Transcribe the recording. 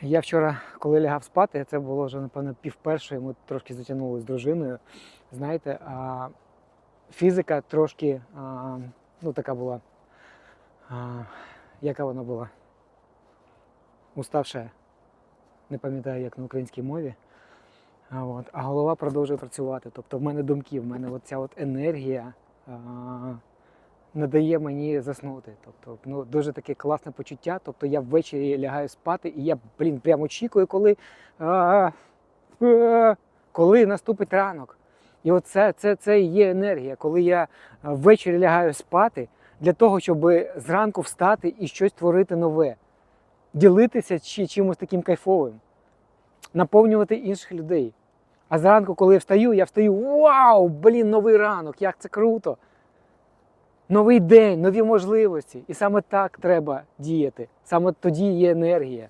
Я вчора, коли лягав спати, це було вже, напевно, пів першої, ми трошки затягнули з дружиною. Знаєте, а, фізика трошки, а, ну, така була. А, яка вона була? Уставша. Не пам'ятаю, як на українській мові. А, от, а голова продовжує працювати. Тобто в мене думки, в мене от ця от енергія а, не дає мені заснути. Тобто, ну, дуже таке класне почуття. Тобто я ввечері лягаю спати, і я, блін, прямо очікую, коли, а, а, коли наступить ранок. І оце це, це і є енергія, коли я ввечері лягаю спати для того, щоб зранку встати і щось творити нове, ділитися чи чимось таким кайфовим, наповнювати інших людей. А зранку, коли я встаю, я встаю, вау, блін, новий ранок, як це круто! Новий день, нові можливості. І саме так треба діяти. Саме тоді є енергія.